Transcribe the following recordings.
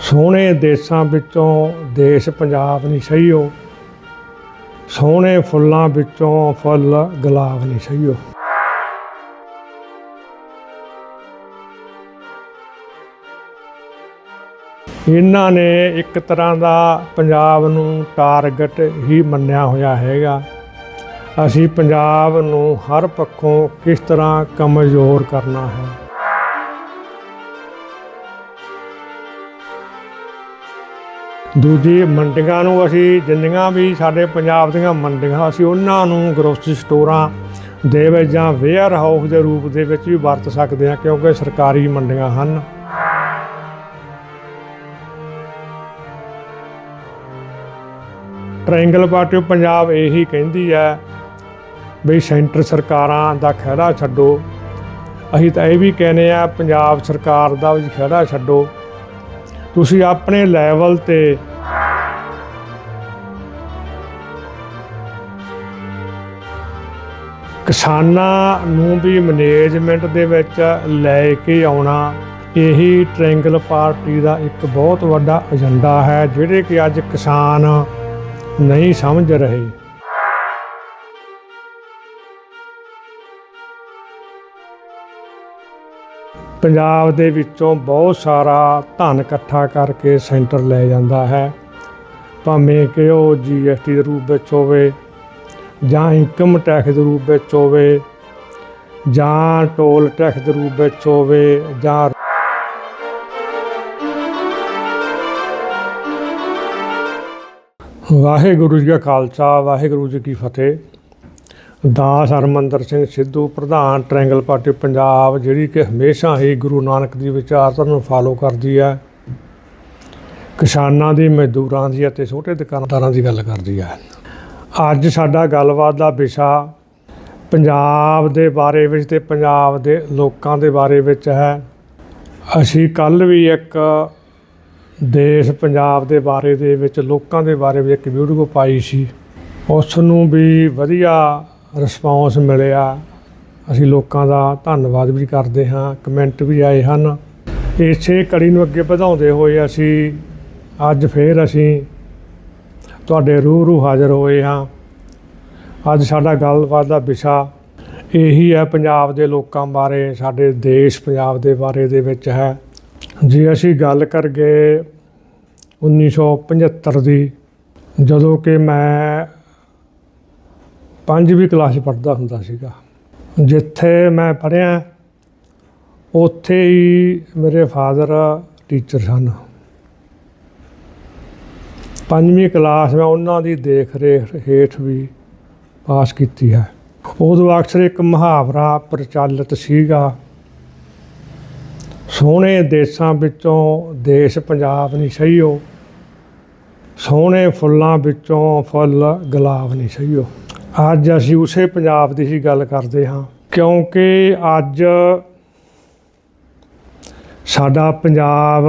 ਸੋਹਣੇ ਦੇਸ਼ਾਂ ਵਿੱਚੋਂ ਦੇਸ਼ ਪੰਜਾਬ ਨਹੀਂ ਸਹੀਓ। ਸੋਹਣੇ ਫੁੱਲਾਂ ਵਿੱਚੋਂ ਫੁੱਲ ਗੁਲਾਬ ਨਹੀਂ ਸਹੀਓ। ਇਹਨਾਂ ਨੇ ਇੱਕ ਤਰ੍ਹਾਂ ਦਾ ਪੰਜਾਬ ਨੂੰ ਟਾਰਗੇਟ ਹੀ ਮੰਨਿਆ ਹੋਇਆ ਹੈਗਾ। ਅਸੀਂ ਪੰਜਾਬ ਨੂੰ ਹਰ ਪੱਖੋਂ ਕਿਸ ਤਰ੍ਹਾਂ ਕਮਜ਼ੋਰ ਕਰਨਾ ਹੈ? ਦੂਜੀ ਮੰਡੀਆਂ ਨੂੰ ਅਸੀਂ ਜਿੰਨੀਆਂ ਵੀ ਸਾਡੇ ਪੰਜਾਬ ਦੀਆਂ ਮੰਡੀਆਂ, ਅਸੀਂ ਉਹਨਾਂ ਨੂੰ ਗਰੋਸਰੀ ਸਟੋਰਾਂ ਦੇ ਵਿੱਚ ਜਾਂ ਵੇਅਰ ਹਾਊਸ ਦੇ ਰੂਪ ਦੇ ਵਿੱਚ ਵੀ ਵਰਤ ਸਕਦੇ ਹਾਂ ਕਿਉਂਕਿ ਸਰਕਾਰੀ ਮੰਡੀਆਂ ਹਨ। ਟ੍ਰਾਇੰਗਲ ਪਾਰਟੀ ਆਫ ਪੰਜਾਬ ਇਹੀ ਕਹਿੰਦੀ ਹੈ ਵੀ ਸੈਂਟਰ ਸਰਕਾਰਾਂ ਦਾ ਖਹਿੜਾ ਛੱਡੋ। ਅਸੀਂ ਤਾਂ ਇਹ ਵੀ ਕਹਿੰਦੇ ਆ ਪੰਜਾਬ ਸਰਕਾਰ ਦਾ ਵੀ ਖਹਿੜਾ ਛੱਡੋ। ਤੁਸੀਂ ਆਪਣੇ ਲੈਵਲ ਤੇ ਕਿਸਾਨਾਂ ਨੂੰ ਵੀ ਮੈਨੇਜਮੈਂਟ ਦੇ ਵਿੱਚ ਲੈ ਕੇ ਆਉਣਾ, ਇਹੀ ਟ੍ਰਾਇੰਗਲ ਪਾਰਟੀ ਦਾ ਇੱਕ ਬਹੁਤ ਵੱਡਾ ਏਜੰਡਾ ਹੈ, ਜਿਹੜੇ ਕਿ ਅੱਜ ਕਿਸਾਨ ਨਹੀਂ ਸਮਝ ਰਹੇ। ਪੰਜਾਬ ਦੇ ਵਿੱਚੋਂ ਬਹੁਤ ਸਾਰਾ ਧਨ ਇਕੱਠਾ ਕਰਕੇ ਸੈਂਟਰ ਲੈ ਜਾਂਦਾ ਹੈ। ਭਾਵੇਂ ਕਿ ਉਹ ਜੀਐਸਟੀ ਦੇ ਰੂਪ ਵਿੱਚ ਹੋਵੇ ਜਾਂ ਇਨਕਮ ਟੈਕਸ ਦੇ ਰੂਪ ਵਿੱਚ ਹੋਵੇ ਜਾਂ ਟੋਲ ਟੈਕਸ ਦੇ ਰੂਪ ਵਿੱਚ ਹੋਵੇ ਜਾਂ ਵਾਹਿਗੁਰੂ ਜੀ ਕਾ ਖਾਲਸਾ, ਵਾਹਿਗੁਰੂ ਜੀ ਕੀ ਫਤਿਹ। ਦਾਸ ਹਰਮੰਦਰ ਸਿੰਘ ਸਿੱਧੂ, ਪ੍ਰਧਾਨ ਟ੍ਰਾਇੰਗਲ ਪਾਰਟੀ ਪੰਜਾਬ, ਜਿਹੜੀ ਕਿ ਹਮੇਸ਼ਾ ਹੀ ਗੁਰੂ ਨਾਨਕ ਦੀ ਵਿਚਾਰਧਾਰਾ ਨੂੰ ਫਾਲੋ ਕਰਦੀ ਹੈ। ਕਿਸਾਨਾਂ ਦੀ, ਮਜ਼ਦੂਰਾਂ ਦੀ ਅਤੇ ਛੋਟੇ ਦੁਕਾਨਦਾਰਾਂ ਦੀ ਗੱਲ ਕਰਦੀ ਹੈ। ਅੱਜ ਸਾਡਾ ਗੱਲਬਾਤ ਦਾ ਵਿਸ਼ਾ ਪੰਜਾਬ ਦੇ ਬਾਰੇ ਵਿੱਚ ਤੇ ਪੰਜਾਬ ਦੇ ਲੋਕਾਂ ਦੇ ਬਾਰੇ ਵਿੱਚ ਹੈ। ਅਸੀਂ ਕੱਲ ਵੀ ਇੱਕ ਦੇਸ਼ ਪੰਜਾਬ ਦੇ ਬਾਰੇ ਦੇ ਵਿੱਚ, ਲੋਕਾਂ ਦੇ ਬਾਰੇ ਵਿੱਚ ਇੱਕ ਵੀਡੀਓ ਪਾਈ ਸੀ। ਉਸ ਨੂੰ ਵੀ ਵਧੀਆ ਰਿਸਪੌਂਸ ਮਿਲਿਆ। ਅਸੀਂ ਲੋਕਾਂ ਦਾ ਧੰਨਵਾਦ ਵੀ ਕਰਦੇ ਹਾਂ, ਕਮੈਂਟ ਵੀ ਆਏ ਹਨ। ਇਸੇ ਕੜੀ ਨੂੰ ਅੱਗੇ ਵਧਾਉਂਦੇ ਹੋਏ ਅਸੀਂ ਅੱਜ ਫੇਰ ਅਸੀਂ ਤੁਹਾਡੇ ਰੂਹ ਹਾਜ਼ਰ ਹੋਏ ਹਾਂ। ਅੱਜ ਸਾਡਾ ਗੱਲਬਾਤ ਦਾ ਵਿਸ਼ਾ ਇਹੀ ਹੈ ਪੰਜਾਬ ਦੇ ਲੋਕਾਂ ਬਾਰੇ, ਸਾਡੇ ਦੇਸ਼ ਪੰਜਾਬ ਦੇ ਬਾਰੇ ਦੇ ਵਿੱਚ ਹੈ। ਜੇ ਅਸੀਂ ਗੱਲ ਕਰਗੇ 1975 ਦੀ, ਜਦੋਂ ਕਿ ਮੈਂ ਪੰਜਵੀਂ ਕਲਾਸ 'ਚ ਪੜ੍ਹਦਾ ਹੁੰਦਾ ਸੀਗਾ। ਜਿੱਥੇ ਮੈਂ ਪੜ੍ਹਿਆ, ਉੱਥੇ ਹੀ ਮੇਰੇ ਫਾਦਰ ਟੀਚਰ ਸਨ। ਪੰਜਵੀਂ ਕਲਾਸ ਮੈਂ ਉਹਨਾਂ ਦੀ ਦੇਖ ਰੇਖ ਹੇਠ ਵੀ ਪਾਸ ਕੀਤੀ ਹੈ। ਉਦੋਂ ਅਕਸਰ ਇੱਕ ਮੁਹਾਵਰਾ ਪ੍ਰਚਲਿਤ ਸੀਗਾ, ਸੋਹਣੇ ਦੇਸ਼ਾਂ ਵਿੱਚੋਂ ਦੇਸ਼ ਪੰਜਾਬ ਨਹੀਂ ਸਹੀਓ, ਸੋਹਣੇ ਫੁੱਲਾਂ ਵਿੱਚੋਂ ਫੁੱਲ ਗੁਲਾਬ ਨਹੀਂ ਸਹੀਓ। ਅੱਜ ਅਸੀਂ ਉਸੇ ਪੰਜਾਬ ਦੀ ਹੀ ਗੱਲ ਕਰਦੇ ਹਾਂ, ਕਿਉਂਕਿ ਅੱਜ ਸਾਡਾ ਪੰਜਾਬ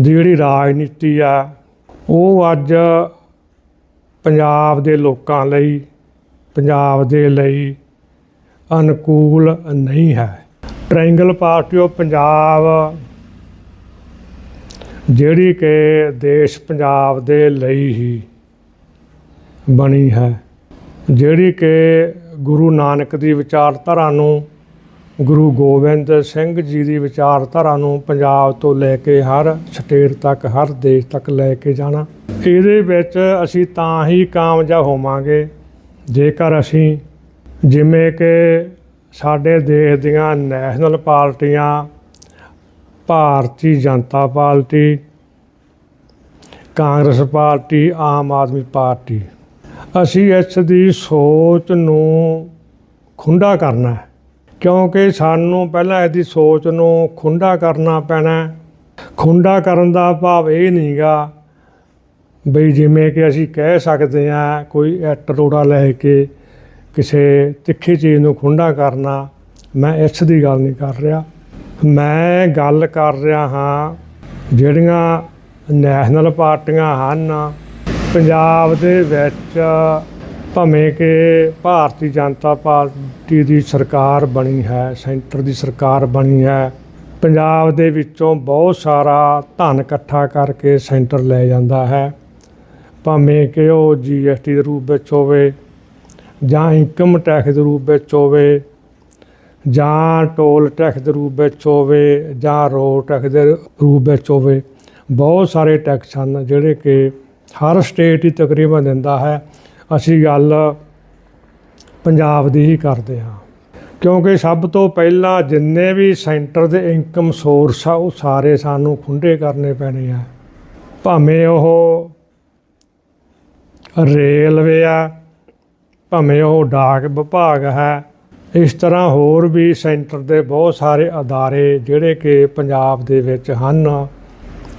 ਦੀ ਜਿਹੜੀ ਰਾਜਨੀਤੀ ਆ, ਉਹ ਅੱਜ ਪੰਜਾਬ ਦੇ ਲੋਕਾਂ ਲਈ, ਪੰਜਾਬ ਦੇ ਲਈ ਅਨੁਕੂਲ ਨਹੀਂ ਹੈ। ਟ੍ਰਾਇੰਗਲ ਪਾਰਟੀ ਆਫ ਪੰਜਾਬ, ਜਿਹੜੀ ਕਿ ਦੇਸ਼ ਪੰਜਾਬ ਦੇ ਲਈ ਹੀ ਬਣੀ ਹੈ। ਜਿਹੜੀ ਕਿ ਗੁਰੂ ਨਾਨਕ ਦੀ ਵਿਚਾਰਧਾਰਾ ਨੂੰ ਗੁਰੂ ਗੋਬਿੰਦ ਸਿੰਘ ਜੀ ਦੀ ਵਿਚਾਰਧਾਰਾ ਨੂੰ ਪੰਜਾਬ ਤੋਂ ਲੈ ਕੇ ਹਰ ਸਟੇਟ ਤੱਕ, ਹਰ ਦੇਸ਼ ਤੱਕ ਲੈ ਕੇ ਜਾਣਾ। ਇਹਦੇ ਵਿੱਚ ਅਸੀਂ ਤਾਂ ਹੀ ਕਾਮਯਾਬ ਹੋਵਾਂਗੇ, ਜੇਕਰ ਅਸੀਂ ਜਿਵੇਂ ਕਿ ਸਾਡੇ ਦੇਸ਼ ਦੀਆਂ ਨੈਸ਼ਨਲ ਪਾਰਟੀਆਂ, Bharatiya Janata Party, Congress Party, Aam Aadmi Party ਅਸੀਂ ਇਸ ਦੀ ਸੋਚ ਨੂੰ ਖੁੰਡਾ ਕਰਨਾ ਹੈ। ਕਿਉਂਕਿ ਸਾਨੂੰ ਪਹਿਲਾਂ ਇਹਦੀ ਸੋਚ ਨੂੰ ਖੁੰਡਾ ਕਰਨਾ ਪੈਣਾ ਖੁੰਡਾ ਕਰਨ ਦਾ ਭਾਵ ਇਹ ਨਹੀਂਗਾ ਬਈ ਜਿਵੇਂ ਕਿ ਅਸੀਂ ਕਹਿ ਸਕਦੇ ਹਾਂ ਕੋਈ ਇੱਟ ਰੋੜਾ ਲੈ ਕੇ ਕਿਸੇ ਤਿੱਖੀ ਚੀਜ਼ ਨੂੰ ਖੁੰਡਾ ਕਰਨਾ, ਮੈਂ ਇਸ ਦੀ ਗੱਲ ਨਹੀਂ ਕਰ ਰਿਹਾ। ਮੈਂ ਗੱਲ ਕਰ ਰਿਹਾ ਹਾਂ ਜਿਹੜੀਆਂ ਨੈਸ਼ਨਲ ਪਾਰਟੀਆਂ ਹਨ ਪੰਜਾਬ ਦੇ ਵਿੱਚ ਭਾਵੇਂ ਕਿ ਭਾਰਤੀ ਜਨਤਾ ਪਾਰਟੀ ਦੀ ਸਰਕਾਰ ਬਣੀ ਹੈ, ਸੈਂਟਰ ਦੀ ਸਰਕਾਰ ਬਣੀ ਹੈ, ਪੰਜਾਬ ਦੇ ਵਿੱਚੋਂ ਬਹੁਤ ਸਾਰਾ ਧਨ ਇਕੱਠਾ ਕਰਕੇ ਸੈਂਟਰ ਲੈ ਜਾਂਦਾ ਹੈ। ਭਾਵੇਂ ਕਿ ਉਹ ਜੀਐਸਟੀ ਦੇ ਰੂਪ ਵਿੱਚ ਹੋਵੇ ਜਾਂ ਇਨਕਮ ਟੈਕਸ ਦੇ ਰੂਪ ਵਿੱਚ ਹੋਵੇ ਜਾਂ ਟੋਲ ਟੈਕਸ ਦੇ ਰੂਪ ਵਿੱਚ ਹੋਵੇ ਜਾਂ ਰੋਡ ਟੈਕਸ ਦੇ ਰੂਪ ਵਿੱਚ ਹੋਵੇ, ਬਹੁਤ ਸਾਰੇ ਟੈਕਸ ਹਨ ਜਿਹੜੇ ਕਿ ਹਰ ਸਟੇਟ ਹੀ ਤਕਰੀਬਨ ਦਿੰਦਾ ਹੈ। ਅਸੀਂ ਗੱਲ ਪੰਜਾਬ ਦੀ ਹੀ ਕਰਦੇ ਹਾਂ। ਕਿਉਂਕਿ ਸਭ ਤੋਂ ਪਹਿਲਾਂ ਜਿੰਨੇ ਵੀ ਸੈਂਟਰ ਦੇ ਇਨਕਮ ਸੋਰਸ ਆ, ਉਹ ਸਾਰੇ ਸਾਨੂੰ ਖੁੰਡੇ ਕਰਨੇ ਪੈਣੇ ਆ। ਭਾਵੇਂ ਉਹ ਰੇਲਵੇ ਆ, ਭਾਵੇਂ ਉਹ ਡਾਕ ਵਿਭਾਗ ਹੈ। ਇਸ ਤਰ੍ਹਾਂ ਹੋਰ ਵੀ ਸੈਂਟਰ ਦੇ ਬਹੁਤ ਸਾਰੇ ਅਦਾਰੇ ਜਿਹੜੇ ਕਿ ਪੰਜਾਬ ਦੇ ਵਿੱਚ ਹਨ।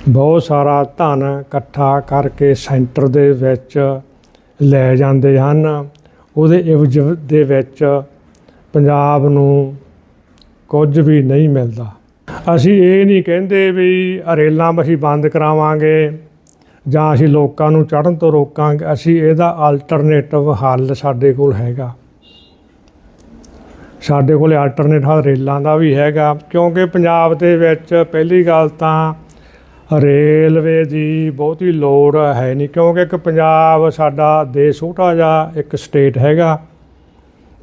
ਬਹੁਤ ਸਾਰਾ ਧਨ ਇਕੱਠਾ ਕਰਕੇ ਸੈਂਟਰ ਦੇ ਵਿੱਚ ਲੈ ਜਾਂਦੇ ਹਨ। ਉਹਦੇ ਇਵਜ਼ ਦੇ ਵਿੱਚ ਪੰਜਾਬ ਨੂੰ ਕੁਝ ਵੀ ਨਹੀਂ ਮਿਲਦਾ। ਅਸੀਂ ਇਹ ਨਹੀਂ ਕਹਿੰਦੇ ਵੀ ਰੇਲਾਂ ਅਸੀਂ ਬੰਦ ਕਰਾਵਾਂਗੇ ਜਾਂ ਅਸੀਂ ਲੋਕਾਂ ਨੂੰ ਚੜ੍ਹਨ ਤੋਂ ਰੋਕਾਂਗੇ। ਅਸੀਂ ਇਹਦਾ ਆਲਟਰਨੇਟਿਵ ਹੱਲ ਸਾਡੇ ਕੋਲ ਹੈਗਾ। ਸਾਡੇ ਕੋਲ ਆਲਟਰਨੇਟ ਹੱਲ ਰੇਲਾਂ ਦਾ ਵੀ ਹੈਗਾ। ਕਿਉਂਕਿ ਪੰਜਾਬ ਦੇ ਵਿੱਚ ਪਹਿਲੀ ਗੱਲ ਤਾਂ ਰੇਲਵੇ ਦੀ ਬਹੁਤੀ ਲੋੜ ਹੈ ਨਹੀਂ, ਕਿਉਂਕਿ ਇੱਕ ਪੰਜਾਬ ਸਾਡਾ ਦੇਸ਼ ਛੋਟਾ ਜਿਹਾ ਇੱਕ ਸਟੇਟ ਹੈਗਾ,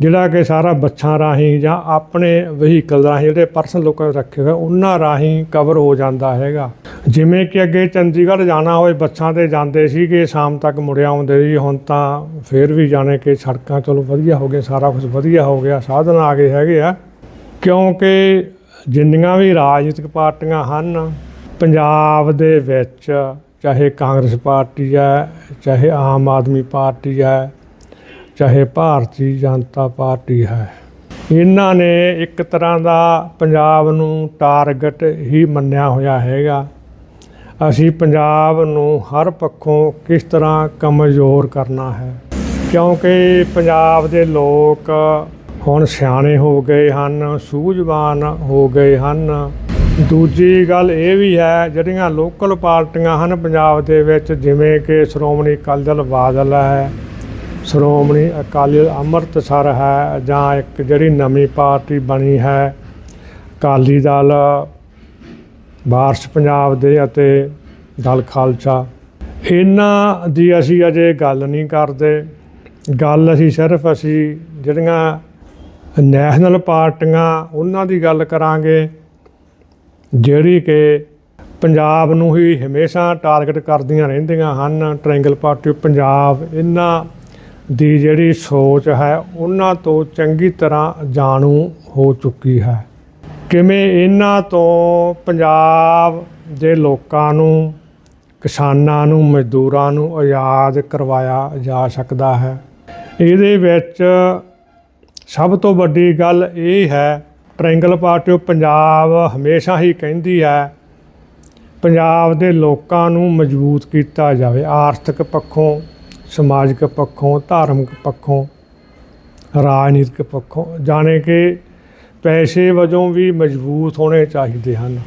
ਜਿਹੜਾ ਕਿ ਸਾਰਾ ਬੱਸਾਂ ਰਾਹੀਂ ਜਾਂ ਆਪਣੇ ਵਹੀਕਲ ਰਾਹੀਂ, ਜਿਹੜੇ ਪਰਸਨਲ ਲੋਕਾਂ ਰੱਖੇ ਹੋਏ, ਉਹਨਾਂ ਰਾਹੀਂ ਕਵਰ ਹੋ ਜਾਂਦਾ ਹੈਗਾ। ਜਿਵੇਂ ਕਿ ਅੱਗੇ ਚੰਡੀਗੜ੍ਹ ਜਾਣਾ ਹੋਵੇ ਬੱਸਾਂ ਤੇ ਜਾਂਦੇ ਸੀਗੇ, ਸ਼ਾਮ ਤੱਕ ਮੁੜਿਆ ਆਉਂਦੇ ਸੀ, ਹੁਣ ਤਾਂ ਫੇਰ ਵੀ ਜਾਣੇ ਕਿ ਸੜਕਾਂ ਚਲੋ ਵਧੀਆ ਹੋ ਗਏ ਸਾਰਾ ਕੁਝ ਵਧੀਆ ਹੋ ਗਿਆ, ਸਾਧਨ ਆ ਗਏ ਹੈਗੇ ਆ, ਕਿਉਂਕਿ ਜਿੰਨੀਆਂ ਵੀ ਰਾਜਨੀਤਿਕ ਪਾਰਟੀਆਂ ਹਨ ਪੰਜਾਬ ਦੇ ਵਿੱਚ ਚਾਹੇ ਕਾਂਗਰਸ ਪਾਰਟੀ ਹੈ, ਚਾਹੇ ਆਮ ਆਦਮੀ ਪਾਰਟੀ ਹੈ, ਚਾਹੇ ਭਾਰਤੀ ਜਨਤਾ ਪਾਰਟੀ ਹੈ, ਇਹਨਾਂ ਨੇ ਇੱਕ ਤਰ੍ਹਾਂ ਦਾ ਪੰਜਾਬ ਨੂੰ ਟਾਰਗੇਟ ਹੀ ਮੰਨਿਆ ਹੋਇਆ ਹੈਗਾ। ਅਸੀਂ ਪੰਜਾਬ ਨੂੰ ਹਰ ਪੱਖੋਂ ਕਿਸ ਤਰ੍ਹਾਂ ਕਮਜ਼ੋਰ ਕਰਨਾ ਹੈ? ਕਿਉਂਕਿ ਪੰਜਾਬ ਦੇ ਲੋਕ ਹੁਣ ਸਿਆਣੇ ਹੋ ਗਏ ਹਨ, ਸੂਝਵਾਨ ਹੋ ਗਏ ਹਨ। ਦੂਜੀ ਗੱਲ ਇਹ ਵੀ ਹੈ, ਜਿਹੜੀਆਂ ਲੋਕਲ ਪਾਰਟੀਆਂ ਹਨ ਪੰਜਾਬ ਦੇ ਵਿੱਚ, ਜਿਵੇਂ ਕਿ ਸ਼੍ਰੋਮਣੀ ਅਕਾਲੀ ਦਲ ਬਾਦਲ ਹੈ, ਸ਼੍ਰੋਮਣੀ ਅਕਾਲੀ ਦਲ ਅੰਮ੍ਰਿਤਸਰ ਹੈ, ਜਾਂ ਇੱਕ ਜਿਹੜੀ ਨਵੀਂ ਪਾਰਟੀ ਬਣੀ ਹੈ, ਅਕਾਲੀ ਦਲ ਵਾਰਸ ਪੰਜਾਬ ਦੇ ਅਤੇ ਦਲ ਖਾਲਸਾ। ਇਹਨਾਂ ਦੀ ਅਸੀਂ ਅਜੇ ਗੱਲ ਨਹੀਂ ਕਰਦੇ। ਗੱਲ ਅਸੀਂ ਸਿਰਫ ਅਸੀਂ ਜਿਹੜੀਆਂ ਨੈਸ਼ਨਲ ਪਾਰਟੀਆਂ, ਉਹਨਾਂ ਦੀ ਗੱਲ ਕਰਾਂਗੇ। ਜਿਹੜੀ ਕਿ ਪੰਜਾਬ ਨੂੰ ਹੀ ਹਮੇਸ਼ਾ ਟਾਰਗੇਟ ਕਰਦੀਆਂ ਰਹਿੰਦੀਆਂ ਹਨ ਟ੍ਰਾਇੰਗਲ ਪਾਰਟੀ ਪੰਜਾਬ, ਇਹਨਾਂ ਦੀ ਜਿਹੜੀ ਸੋਚ ਹੈ, ਉਹਨਾਂ ਤੋਂ ਚੰਗੀ ਤਰ੍ਹਾਂ ਜਾਣੂ ਹੋ ਚੁੱਕੀ ਹੈ। ਕਿਵੇਂ ਇਹਨਾਂ ਤੋਂ ਪੰਜਾਬ ਦੇ ਲੋਕਾਂ ਨੂੰ, ਕਿਸਾਨਾਂ ਨੂੰ, ਮਜ਼ਦੂਰਾਂ ਨੂੰ ਆਜ਼ਾਦ ਕਰਵਾਇਆ ਜਾ ਸਕਦਾ ਹੈ? ਇਹਦੇ ਵਿੱਚ ਸਭ ਤੋਂ ਵੱਡੀ ਗੱਲ ਇਹ ਹੈ ਟ੍ਰਾਇੰਗਲ ਪਾਰਟੀ ਆਫ ਪੰਜਾਬ ਹਮੇਸ਼ਾ ਹੀ ਕਹਿੰਦੀ ਹੈ, ਪੰਜਾਬ ਦੇ ਲੋਕਾਂ ਨੂੰ ਮਜ਼ਬੂਤ ਕੀਤਾ ਜਾਵੇ। ਆਰਥਿਕ ਪੱਖੋਂ, ਸਮਾਜਿਕ ਪੱਖੋਂ, ਧਾਰਮਿਕ ਪੱਖੋਂ, ਰਾਜਨੀਤਿਕ ਪੱਖੋਂ, ਜਾਣੇ ਕਿ ਪੈਸੇ ਵਜੋਂ ਵੀ ਮਜ਼ਬੂਤ ਹੋਣੇ ਚਾਹੀਦੇ ਹਨ।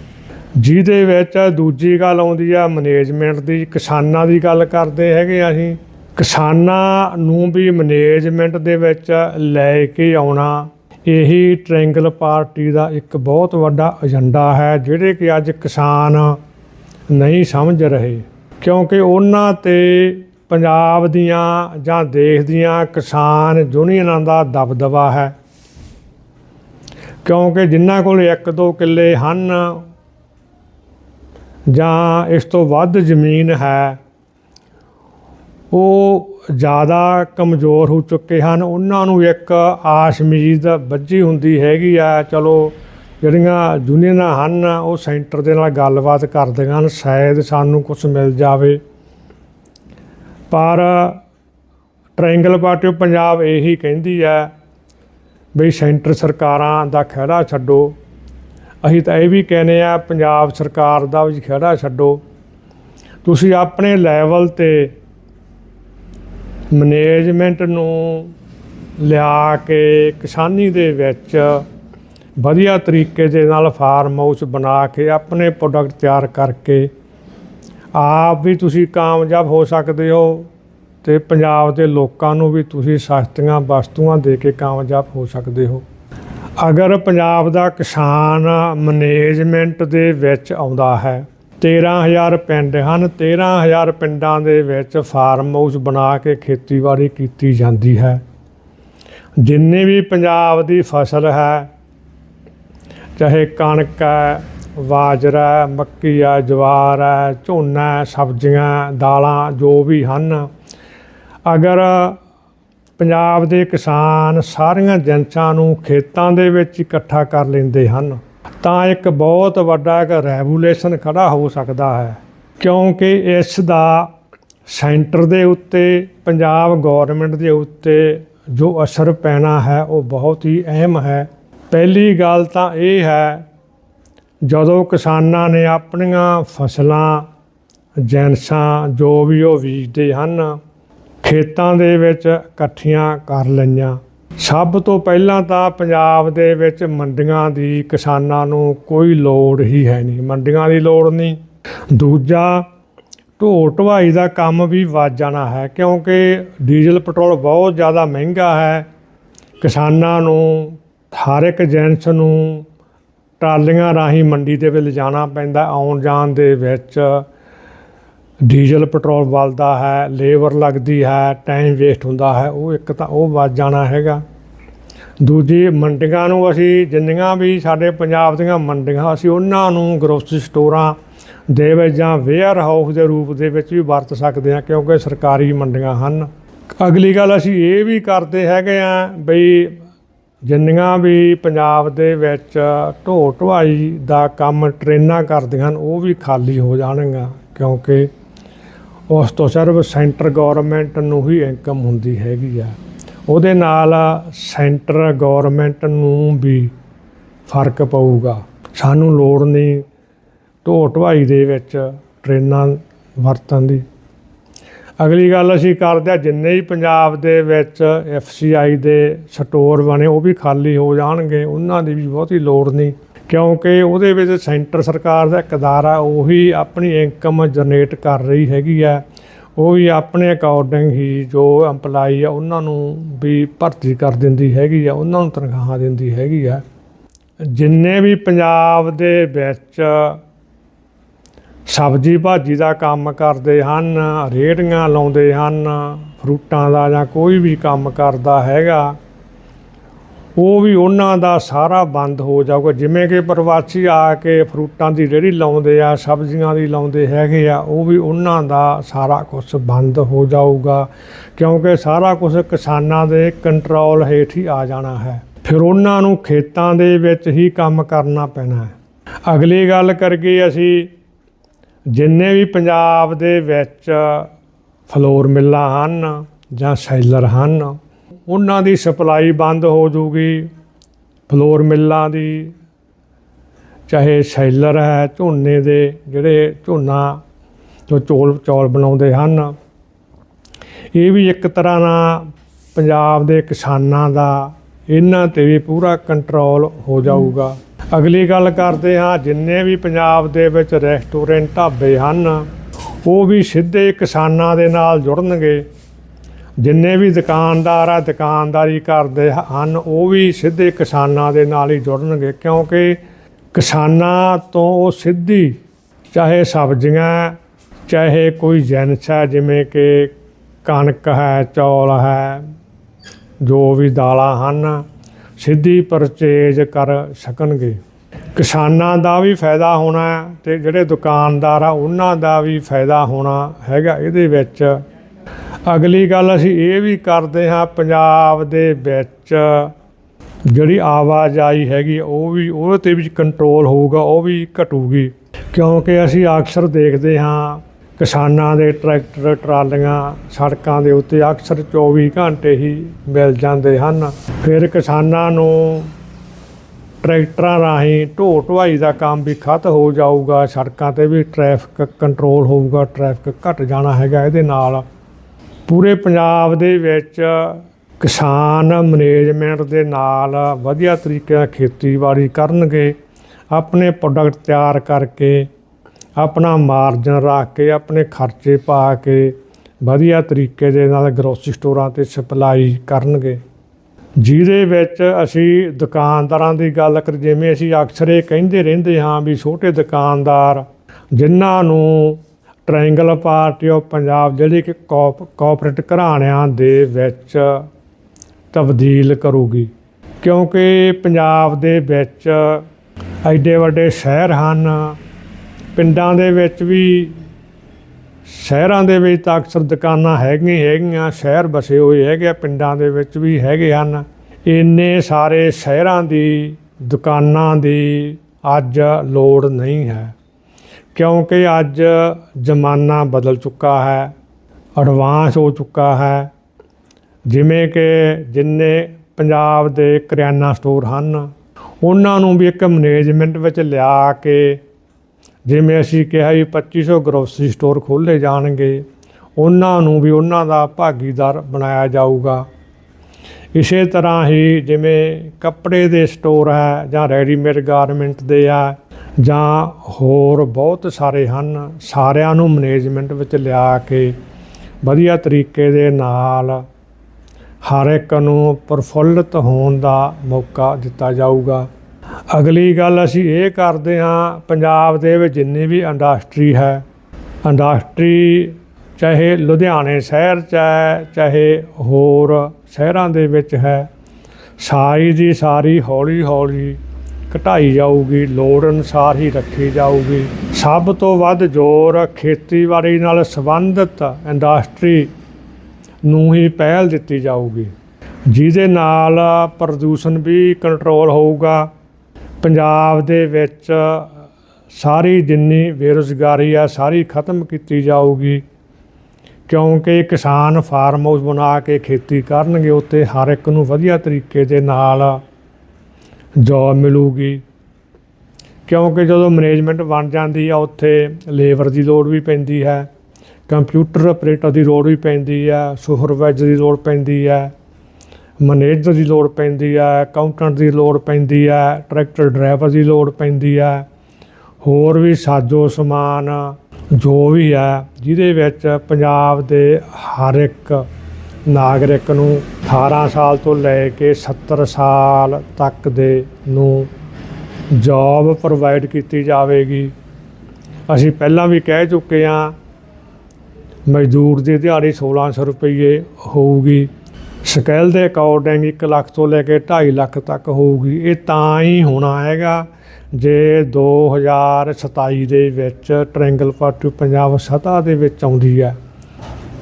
ਜਿਹਦੇ ਵਿੱਚ ਦੂਜੀ ਗੱਲ ਆਉਂਦੀ ਆ ਮੈਨੇਜਮੈਂਟ ਦੀ, ਕਿਸਾਨਾਂ ਦੀ ਗੱਲ ਕਰਦੇ ਹੈਗੇ ਅਸੀਂ। ਕਿਸਾਨਾਂ ਨੂੰ ਵੀ ਮੈਨੇਜਮੈਂਟ ਦੇ ਵਿੱਚ ਲੈ ਕੇ ਆਉਣਾ ਇਹੀ ਟ੍ਰਾਇੰਗਲ ਪਾਰਟੀ ਦਾ ਇੱਕ ਬਹੁਤ ਵੱਡਾ ਏਜੰਡਾ ਹੈ, ਜਿਹੜੇ ਕਿ ਅੱਜ ਕਿਸਾਨ ਨਹੀਂ ਸਮਝ ਰਹੇ। ਕਿਉਂਕਿ ਉਹਨਾਂ ਤੇ ਪੰਜਾਬ ਦੀਆਂ ਜਾਂ ਦੇਸ਼ ਦੀਆਂ ਕਿਸਾਨ ਯੂਨੀਅਨਾਂ ਦਾ ਦਬਦਬਾ ਹੈ। ਕਿਉਂਕਿ ਜਿਨ੍ਹਾਂ ਕੋਲ ਇੱਕ ਦੋ ਕਿੱਲੇ ਹਨ ਜਾਂ ਇਸ ਤੋਂ ਵੱਧ ਜ਼ਮੀਨ ਹੈ ਉਹ ਜ਼ਿਆਦਾ ਕਮਜ਼ੋਰ ਹੋ ਚੁੱਕੇ ਹਨ। ਉਹਨਾਂ ਨੂੰ ਇੱਕ ਆਸ ਉਮੀਦ ਵੱਜੀ ਹੁੰਦੀ ਹੈਗੀ ਆ। ਚਲੋ, ਜਿਹੜੀਆਂ ਯੂਨੀਅਨਾਂ ਹਨ, ਉਹ ਸੈਂਟਰ ਦੇ ਨਾਲ ਗੱਲਬਾਤ ਕਰਦੀਆਂ ਹਨ। ਸ਼ਾਇਦ ਸਾਨੂੰ ਕੁਝ ਮਿਲ ਜਾਵੇ। ਪਰ ਟ੍ਰਾਇੰਗਲ ਪਾਰਟੀ ਆਫ ਪੰਜਾਬ ਇਹੀ ਕਹਿੰਦੀ ਹੈ ਵੀ ਸੈਂਟਰ ਸਰਕਾਰਾਂ ਦਾ ਖਹਿੜਾ ਛੱਡੋ। ਅਸੀਂ ਤਾਂ ਇਹ ਵੀ ਕਹਿੰਦੇ ਆ, ਪੰਜਾਬ ਸਰਕਾਰ ਦਾ ਵੀ ਖਹਿੜਾ ਛੱਡੋ। ਤੁਸੀਂ ਆਪਣੇ ਲੈਵਲ ਤੇ ਮੈਨੇਜਮੈਂਟ ਨੂੰ ਲਿਆ ਕੇ ਕਿਸਾਨੀ ਦੇ ਵਿੱਚ ਵਧੀਆ ਤਰੀਕੇ ਦੇ ਨਾਲ ਫਾਰਮ ਹਾਊਸ ਬਣਾ ਕੇ ਆਪਣੇ ਪ੍ਰੋਡਕਟ ਤਿਆਰ ਕਰਕੇ ਆਪ ਵੀ ਤੁਸੀਂ ਕਾਮਯਾਬ ਹੋ ਸਕਦੇ ਹੋ ਤੇ ਪੰਜਾਬ ਦੇ ਲੋਕਾਂ ਨੂੰ ਵੀ ਤੁਸੀਂ ਸਸਤੀਆਂ ਵਸਤੂਆਂ ਦੇ ਕੇ ਕਾਮਯਾਬ ਹੋ ਸਕਦੇ ਹੋ। ਅਗਰ ਪੰਜਾਬ ਦਾ ਕਿਸਾਨ ਮੈਨੇਜਮੈਂਟ ਦੇ ਵਿੱਚ ਆਉਂਦਾ ਹੈ 13000 ਪਿੰਡ ਹਨ। 13000 ਪਿੰਡਾਂ ਦੇ ਵਿੱਚ ਫਾਰਮ ਹਾਊਸ ਬਣਾ ਕੇ ਖੇਤੀਬਾੜੀ ਕੀਤੀ ਜਾਂਦੀ ਹੈ। ਜਿੰਨੀ ਵੀ ਪੰਜਾਬ ਦੀ ਫਸਲ ਹੈ, ਚਾਹੇ ਕਣਕ ਹੈ ਬਾਜਰਾ ਮੱਕੀ ਹੈ, ਜਵਾਰ ਹੈ, ਝੋਨਾ ਸਬਜ਼ੀਆਂ, ਦਾਲਾਂ ਜੋ ਵੀ ਹਨ, ਅਗਰ ਪੰਜਾਬ ਦੇ ਕਿਸਾਨ ਸਾਰੀਆਂ ਜਨਤਾ ਨੂੰ ਖੇਤਾਂ ਦੇ ਵਿੱਚ ਇਕੱਠਾ ਕਰ ਲੈਂਦੇ ਹਨ ਤਾਂ ਇੱਕ ਬਹੁਤ ਵੱਡਾ ਇੱਕ ਰੈਵੂਲੇਸ਼ਨ ਖੜਾ ਹੋ ਸਕਦਾ ਹੈ, ਕਿਉਂਕਿ ਇਸ ਦਾ ਸੈਂਟਰ ਦੇ ਉੱਤੇ, ਪੰਜਾਬ ਗਵਰਨਮੈਂਟ ਦੇ ਉੱਤੇ ਜੋ ਅਸਰ ਪੈਣਾ ਹੈ, ਉਹ ਬਹੁਤ ਹੀ ਅਹਿਮ ਹੈ। ਪਹਿਲੀ ਗੱਲ ਤਾਂ ਇਹ ਹੈ, ਜਦੋਂ ਕਿਸਾਨਾਂ ਨੇ ਆਪਣੀਆਂ ਫਸਲਾਂ ਜੈਨਸਾਂ ਜੋ ਵੀ ਉਹ ਬੀਜਦੇ ਹਨ, ਖੇਤਾਂ ਦੇ ਵਿੱਚ ਇਕੱਠੀਆਂ ਕਰ ਲਈਆਂ ਸਭ ਤੋਂ ਪਹਿਲਾਂ ਤਾਂ ਪੰਜਾਬ ਦੇ ਵਿੱਚ ਮੰਡੀਆਂ ਦੀ ਕਿਸਾਨਾਂ ਨੂੰ ਕੋਈ ਲੋੜ ਹੀ ਹੈ ਨਹੀਂ। ਮੰਡੀਆਂ ਦੀ ਲੋੜ ਨਹੀਂ। ਦੂਜਾ ਢੋ ਢਵਾਈ ਦਾ ਕੰਮ ਵੀ ਵੱਧ ਜਾਣਾ ਹੈ ਕਿਉਂਕਿ ਡੀਜ਼ਲ ਪੈਟਰੋਲ ਬਹੁਤ ਜ਼ਿਆਦਾ ਮਹਿੰਗਾ ਹੈ। ਕਿਸਾਨਾਂ ਨੂੰ, ਹਰ ਇੱਕ ਜੈਂਸ ਨੂੰ ਟਰਾਲੀਆਂ ਰਾਹੀਂ ਮੰਡੀ ਦੇ ਵਿੱਚ ਲਿਜਾਣਾ ਪੈਂਦਾ, ਆਉਣ ਜਾਣ ਦੇ ਵਿੱਚ। ਡੀਜ਼ਲ, ਪੈਟਰੋਲ ਬਲਦਾ ਹੈ, ਲੇਬਰ ਲੱਗਦੀ ਹੈ, ਟਾਈਮ ਵੇਸਟ ਹੁੰਦਾ ਹੈ, ਉਹ ਇੱਕ ਤਾਂ ਉਹ ਵੱਧ ਜਾਣਾ ਹੈਗਾ। ਦੂਜੀ, ਮੰਡੀਆਂ ਨੂੰ ਅਸੀਂ ਜਿੰਨੀਆਂ ਵੀ ਸਾਡੇ ਪੰਜਾਬ ਦੀਆਂ ਮੰਡੀਆਂ, ਅਸੀਂ ਉਹਨਾਂ ਨੂੰ ਗਰੋਸਰੀ ਸਟੋਰਾਂ ਦੇ ਵਿੱਚ ਜਾਂ ਵੇਅਰ ਹਾਊਸ ਦੇ ਰੂਪ ਦੇ ਵਿੱਚ ਵੀ ਵਰਤ ਸਕਦੇ ਹਾਂ, ਕਿਉਂਕਿ ਸਰਕਾਰੀ ਮੰਡੀਆਂ ਹਨ। ਅਗਲੀ ਗੱਲ ਅਸੀਂ ਇਹ ਵੀ ਕਰਦੇ ਹੈਗੇ ਆ ਬਈ ਜਿੰਨੀਆਂ ਵੀ ਪੰਜਾਬ ਦੇ ਵਿੱਚ ਢੋ ਢਵਾਈ ਦਾ ਕੰਮ ਟ੍ਰੇਨਾਂ ਕਰਦੀਆਂ ਹਨ, ਉਹ ਵੀ ਖਾਲੀ ਹੋ ਜਾਣਗੀਆਂ, ਕਿਉਂਕਿ ਉਸ ਤੋਂ ਸਿਰਫ ਸੈਂਟਰ ਗਵਰਨਮੈਂਟ ਨੂੰ ਹੀ ਇਨਕਮ ਹੁੰਦੀ ਹੈਗੀ ਆ। ਉਹਦੇ ਨਾਲ ਸੈਂਟਰ ਗਵਰਨਮੈਂਟ ਨੂੰ ਵੀ ਫ਼ਰਕ ਪਊਗਾ। ਸਾਨੂੰ ਲੋੜ ਨਹੀਂ ਢੋ ਢਵਾਈ ਦੇ ਵਿੱਚ ਟ੍ਰੇਨਾਂ ਵਰਤਣ ਦੀ। ਅਗਲੀ ਗੱਲ ਅਸੀਂ ਕਰਦੇ ਹਾਂ, ਜਿੰਨੇ ਹੀ ਪੰਜਾਬ ਦੇ ਵਿੱਚ ਐਫਸੀਆਈ ਦੇ ਸਟੋਰ ਬਣੇ, ਉਹ ਵੀ ਖਾਲੀ ਹੋ ਜਾਣਗੇ। ਉਹਨਾਂ ਦੀ ਵੀ ਬਹੁਤੀ ਲੋੜ ਨਹੀਂ। ਕਿਉਂਕਿ ਉਹਦੇ ਵਿੱਚ ਸੈਂਟਰ ਸਰਕਾਰ ਦਾ ਇੱਕ ਅਦਾਰਾ, ਉਹੀ ਆਪਣੀ ਇਨਕਮ ਜਨਰੇਟ ਕਰ ਰਹੀ ਹੈਗੀ ਆ। ਉਹ ਵੀ ਆਪਣੇ ਅਕੋਰਡਿੰਗ ਹੀ ਜੋ EMPLOYE ਆ, ਉਹਨਾਂ ਨੂੰ ਵੀ ਭਰਤੀ ਕਰ ਦਿੰਦੀ ਹੈਗੀ ਆ, ਉਹਨਾਂ ਨੂੰ ਤਨਖਾਹਾਂ ਦਿੰਦੀ ਹੈਗੀ ਆ। ਜਿੰਨੇ ਵੀ ਪੰਜਾਬ ਦੇ ਵਿੱਚ ਸਬਜ਼ੀ ਭਾਜੀ ਦਾ ਕੰਮ ਕਰਦੇ ਹਨ, ਰੇਹੜੀਆਂ ਲਾਉਂਦੇ ਹਨ, ਫਰੂਟਾਂ ਦਾ ਜਾਂ ਕੋਈ ਵੀ ਕੰਮ ਕਰਦਾ ਹੈਗਾ ਉਹ ਵੀ ਉਹਨਾਂ ਦਾ ਸਾਰਾ ਬੰਦ ਹੋ ਜਾਊਗਾ। ਜਿਵੇਂ ਕਿ ਪ੍ਰਵਾਸੀ ਆ ਕੇ ਫਰੂਟਾਂ ਦੀ ਰੇਹੜੀ ਲਾਉਂਦੇ ਆ, ਸਬਜ਼ੀਆਂ ਦੀ ਲਾਉਂਦੇ ਹੈਗੇ ਆ, ਉਹ ਵੀ ਉਹਨਾਂ ਦਾ ਸਾਰਾ ਕੁਝ ਬੰਦ ਹੋ ਜਾਊਗਾ। ਕਿਉਂਕਿ ਸਾਰਾ ਕੁਝ ਕਿਸਾਨਾਂ ਦੇ ਕੰਟਰੋਲ ਹੇਠ ਹੀ ਆ ਜਾਣਾ ਹੈ। ਫਿਰ ਉਹਨਾਂ ਨੂੰ ਖੇਤਾਂ ਦੇ ਵਿੱਚ ਹੀ ਕੰਮ ਕਰਨਾ ਪੈਣਾ ਹੈ। ਅਗਲੀ ਗੱਲ ਕਰਗੇ ਅਸੀਂ, ਜਿੰਨੇ ਵੀ ਪੰਜਾਬ ਦੇ ਵਿੱਚ ਫਲੋਰ ਮਿੱਲਾਂ ਹਨ ਜਾਂ ਸੈਲਰ ਹਨ ਉਹਨਾਂ ਦੀ ਸਪਲਾਈ ਬੰਦ ਹੋ ਜੂਗੀ। ਫਲੋਰ ਮਿੱਲਾਂ ਦੀ, ਚਾਹੇ ਸੈਲਰ ਹੈ, ਝੋਨੇ ਦੇ ਜਿਹੜੇ ਝੋਨਾ, ਜੋ ਚੋਲ, ਚੌਲ ਬਣਾਉਂਦੇ ਹਨ। ਇਹ ਵੀ ਇੱਕ ਤਰ੍ਹਾਂ ਨਾਲ ਪੰਜਾਬ ਦੇ ਕਿਸਾਨਾਂ ਦਾ, ਇਹਨਾਂ ਤੇ ਵੀ ਪੂਰਾ ਕੰਟਰੋਲ ਹੋ ਜਾਊਗਾ। ਅਗਲੀ ਗੱਲ ਕਰਦੇ ਹਾਂ, ਜਿੰਨੇ ਵੀ ਪੰਜਾਬ ਦੇ ਵਿੱਚ ਰੈਸਟੋਰੈਂਟ ਢਾਬੇ ਹਨ, ਉਹ ਵੀ ਸਿੱਧੇ ਕਿਸਾਨਾਂ ਦੇ ਨਾਲ ਜੁੜਨਗੇ। ਜਿੰਨੇ ਵੀ ਦੁਕਾਨਦਾਰ ਆ, ਦੁਕਾਨਦਾਰੀ ਕਰਦੇ ਹਨ, ਉਹ ਵੀ ਸਿੱਧੇ ਕਿਸਾਨਾਂ ਦੇ ਨਾਲ ਹੀ ਜੁੜਨਗੇ, ਕਿਉਂਕਿ ਕਿਸਾਨਾਂ ਤੋਂ ਉਹ ਸਿੱਧੀ ਚਾਹੇ ਸਬਜ਼ੀਆਂ, ਚਾਹੇ ਕੋਈ ਜਿਨਸ ਹੈ, ਜਿਵੇਂ ਕਿ ਕਣਕ ਹੈ, ਚੌਲ ਹੈ, ਜੋ ਵੀ ਦਾਲਾਂ ਹਨ, ਸਿੱਧੀ ਪਰਚੇਜ ਕਰ ਸਕਣਗੇ। ਕਿਸਾਨਾਂ ਦਾ ਵੀ ਫਾਇਦਾ ਹੋਣਾ ਹੈ ਤੇ ਜਿਹੜੇ ਦੁਕਾਨਦਾਰ ਆ, ਉਹਨਾਂ ਦਾ ਵੀ ਫਾਇਦਾ ਹੋਣਾ ਹੈਗਾ। ਇਹਦੇ ਵਿੱਚ ਅਗਲੀ ਗੱਲ ਅਸੀਂ ਇਹ ਵੀ ਕਰਦੇ ਹਾਂ, ਪੰਜਾਬ ਦੇ ਵਿੱਚ ਜਿਹੜੀ ਆਵਾਜਾਈ ਹੈਗੀ, ਉਹ ਵੀ ਉਹਦੇ ਤੇ ਵੀ ਕੰਟਰੋਲ ਹੋਊਗਾ, ਉਹ ਵੀ ਘਟੂਗੀ। ਕਿਉਂਕਿ ਅਸੀਂ ਅਕਸਰ ਦੇਖਦੇ ਹਾਂ, ਕਿਸਾਨਾਂ ਦੇ ਟਰੈਕਟਰ, ਟਰਾਲੀਆਂ ਸੜਕਾਂ ਦੇ ਉੱਤੇ ਅਕਸਰ 24 ਘੰਟੇ ਹੀ ਮਿਲ ਜਾਂਦੇ ਹਨ। ਫਿਰ ਕਿਸਾਨਾਂ ਨੂੰ ਟਰੈਕਟਰਾਂ ਰਾਹੀਂ ਢੋ ਢਵਾਈ ਦਾ ਕੰਮ ਵੀ ਖਤ ਹੋ ਜਾਊਗਾ, ਸੜਕਾਂ ਤੇ ਵੀ ਟ੍ਰੈਫਿਕ ਕੰਟਰੋਲ ਹੋਊਗਾ ਟ੍ਰੈਫਿਕ ਘਟ ਜਾਣਾ ਹੈਗਾ ਇਹਦੇ ਨਾਲ। ਪੂਰੇ ਪੰਜਾਬ ਦੇ ਵਿੱਚ ਕਿਸਾਨ ਮੈਨੇਜਮੈਂਟ ਦੇ ਨਾਲ ਵਧੀਆ ਤਰੀਕੇ ਨਾਲ ਖੇਤੀਬਾੜੀ ਕਰਨਗੇ, ਆਪਣੇ ਪ੍ਰੋਡਕਟ ਤਿਆਰ ਕਰਕੇ, ਆਪਣਾ ਮਾਰਜਨ ਰੱਖ ਕੇ, ਆਪਣੇ ਖਰਚੇ ਪਾ ਕੇ, ਵਧੀਆ ਤਰੀਕੇ ਦੇ ਨਾਲ ਗਰੋਸਰੀ ਸਟੋਰਾਂ ਤੇ ਸਪਲਾਈ ਕਰਨਗੇ। ਜਿਹਦੇ ਵਿੱਚ ਅਸੀਂ ਦੁਕਾਨਦਾਰਾਂ ਦੀ ਗੱਲ ਕਰ, ਜਿਵੇਂ ਅਸੀਂ ਅਕਸਰ ਇਹ ਕਹਿੰਦੇ ਰਹਿੰਦੇ ਹਾਂ ਵੀ ਛੋਟੇ ਦੁਕਾਨਦਾਰ ਜਿਨ੍ਹਾਂ ਨੂੰ ਟ੍ਰਾਇੰਗਲ ਪਾਰਟੀ ਆਫ ਪੰਜਾਬ ਜਿਹੜੀ ਕਿ ਕੋਪ ਕੋਆਪਰੇਟ ਘਰਾਣਿਆਂ ਦੇ ਵਿੱਚ ਤਬਦੀਲ ਕਰੂਗੀ। ਕਿਉਂਕਿ ਪੰਜਾਬ ਦੇ ਵਿੱਚ ਐਡੇ ਵੱਡੇ ਸ਼ਹਿਰ ਹਨ ਪਿੰਡਾਂ ਦੇ ਵਿੱਚ ਵੀ ਸ਼ਹਿਰਾਂ ਦੇ ਵਿੱਚ ਤਾਂ ਅਕਸਰ ਦੁਕਾਨਾਂ ਹੈਗੀਆਂ ਹੈਗੀਆਂ ਸ਼ਹਿਰ ਬਸੇ ਹੋਏ ਹੈਗੇ ਆ, ਪਿੰਡਾਂ ਦੇ ਵਿੱਚ ਵੀ ਹੈਗੇ ਹਨ। ਇੰਨੇ ਸਾਰੇ ਸ਼ਹਿਰਾਂ ਦੀ ਦੁਕਾਨਾਂ ਦੀ ਅੱਜ ਲੋੜ ਨਹੀਂ ਹੈ। ਕਿਉਂਕਿ ਅੱਜ ਜ਼ਮਾਨਾ ਬਦਲ ਚੁੱਕਾ ਹੈ ਐਡਵਾਂਸ ਹੋ ਚੁੱਕਾ ਹੈ। ਜਿਵੇਂ ਕਿ ਜਿੰਨੇ ਪੰਜਾਬ ਦੇ ਕਰਿਆਨਾ ਸਟੋਰ ਹਨ, ਉਹਨਾਂ ਨੂੰ ਵੀ ਇੱਕ ਮੈਨੇਜਮੈਂਟ ਵਿੱਚ ਲਿਆ ਕੇ ਜਿਵੇਂ ਅਸੀਂ ਕਿਹਾ ਵੀ 2500 ਗਰੋਸਰੀ ਸਟੋਰ ਖੋਲ੍ਹੇ ਜਾਣਗੇ, ਉਹਨਾਂ ਨੂੰ ਵੀ ਉਹਨਾਂ ਦਾ ਭਾਗੀਦਾਰ ਬਣਾਇਆ ਜਾਊਗਾ। ਇਸੇ ਤਰ੍ਹਾਂ ਹੀ ਜਿਵੇਂ ਕੱਪੜੇ ਦੇ ਸਟੋਰ ਹੈ ਜਾਂ ਰੈਡੀਮੇਡ ਗਾਰਮੈਂਟ ਦੇ ਆ ਜਾਂ ਹੋਰ ਬਹੁਤ ਸਾਰੇ ਹਨ, ਸਾਰਿਆਂ ਨੂੰ ਮੈਨੇਜਮੈਂਟ ਵਿੱਚ ਲਿਆ ਕੇ ਵਧੀਆ ਤਰੀਕੇ ਦੇ ਨਾਲ ਹਰ ਇੱਕ ਨੂੰ ਪ੍ਰਫੁੱਲਤ ਹੋਣ ਦਾ ਮੌਕਾ ਦਿੱਤਾ ਜਾਊਗਾ। ਅਗਲੀ ਗੱਲ ਅਸੀਂ ਇਹ ਕਰਦੇ ਹਾਂ, ਪੰਜਾਬ ਦੇ ਵਿੱਚ ਜਿੰਨੀ ਵੀ ਇੰਡਸਟਰੀ ਹੈ ਇੰਡਸਟਰੀ ਚਾਹੇ ਲੁਧਿਆਣੇ ਸ਼ਹਿਰ 'ਚ ਹੈ, ਚਾਹੇ ਹੋਰ ਸ਼ਹਿਰਾਂ ਦੇ ਵਿੱਚ ਹੈ, ਸਾਰੀ ਦੀ ਸਾਰੀ ਹੌਲੀ ਹੌਲੀ ਘਟਾਈ ਜਾਊਗੀ, ਲੋੜ ਅਨੁਸਾਰ ਹੀ ਰੱਖੀ ਜਾਊਗੀ। ਸਭ ਤੋਂ ਵੱਧ ਜ਼ੋਰ ਖੇਤੀਬਾੜੀ ਨਾਲ ਸੰਬੰਧਿਤ ਇੰਡਸਟਰੀ ਨੂੰ ਹੀ ਪਹਿਲ ਦਿੱਤੀ ਜਾਊਗੀ। ਜਿਹਦੇ ਨਾਲ ਪ੍ਰਦੂਸ਼ਣ ਵੀ ਕੰਟਰੋਲ ਹੋਊਗਾ। ਪੰਜਾਬ ਦੇ ਵਿੱਚ ਸਾਰੀ ਜਿੰਨੀ ਬੇਰੁਜ਼ਗਾਰੀ ਆ, ਸਾਰੀ ਖਤਮ ਕੀਤੀ ਜਾਊਗੀ। ਕਿਉਂਕਿ ਕਿਸਾਨ ਫਾਰਮ ਹਾਊਸ ਬਣਾ ਕੇ ਖੇਤੀ ਕਰਨਗੇ ਉੱਤੇ ਹਰ ਇੱਕ ਨੂੰ ਵਧੀਆ ਤਰੀਕੇ ਦੇ ਨਾਲ ਜੋਬ ਮਿਲੂਗੀ। ਕਿਉਂਕਿ ਜਦੋਂ ਮੈਨੇਜਮੈਂਟ ਬਣ ਜਾਂਦੀ ਆ, ਉੱਥੇ ਲੇਬਰ ਦੀ ਲੋੜ ਵੀ ਪੈਂਦੀ ਹੈ ਕੰਪਿਊਟਰ ਆਪਰੇਟਰ ਦੀ ਲੋੜ ਵੀ ਪੈਂਦੀ ਹੈ ਸੁਪਰਵਾਈਜ਼ਰ ਦੀ ਲੋੜ ਪੈਂਦੀ ਹੈ ਮੈਨੇਜਰ ਦੀ ਲੋੜ ਪੈਂਦੀ ਹੈ ਅਕਾਊਂਟੈਂਟ ਦੀ ਲੋੜ ਪੈਂਦੀ ਹੈ ਟਰੈਕਟਰ ਡਰਾਈਵਰ ਦੀ ਲੋੜ ਪੈਂਦੀ ਹੈ ਹੋਰ ਵੀ ਸਾਜੋ ਸਮਾਨ ਜੋ ਵੀ ਹੈ ਜਿਹਦੇ ਵਿੱਚ ਪੰਜਾਬ ਦੇ ਹਰ ਇੱਕ ਨਾਗਰਿਕ ਨੂੰ 18 ਸਾਲ ਤੋਂ ਲੈ ਕੇ 70 ਸਾਲ ਤੱਕ ਦੇ ਨੂੰ ਜੌਬ ਪ੍ਰੋਵਾਈਡ ਕੀਤੀ ਜਾਵੇਗੀ। ਅਸੀਂ ਪਹਿਲਾਂ ਵੀ ਕਹਿ ਚੁੱਕੇ ਹਾਂ, ਮਜ਼ਦੂਰ ਦੀ ਦਿਹਾੜੀ 1600 ਰੁਪਏ ਹੋਊਗੀ। ਸਕੇਲ ਦੇ ਅਕੋਰਡਿੰਗ 1 ਲੱਖ ਤੋਂ ਲੈ ਕੇ 2.5 ਲੱਖ ਤੱਕ ਹੋਊਗੀ। ਇਹ ਤਾਂ ਹੀ ਹੋਣਾ ਹੈਗਾ ਜੇ 2027 ਦੇ ਵਿੱਚ ਟ੍ਰਾਇੰਗਲ ਪਾਰਟੀ ਪੰਜਾਬ ਸਤਾ ਦੇ ਵਿੱਚ ਆਉਂਦੀ ਹੈ।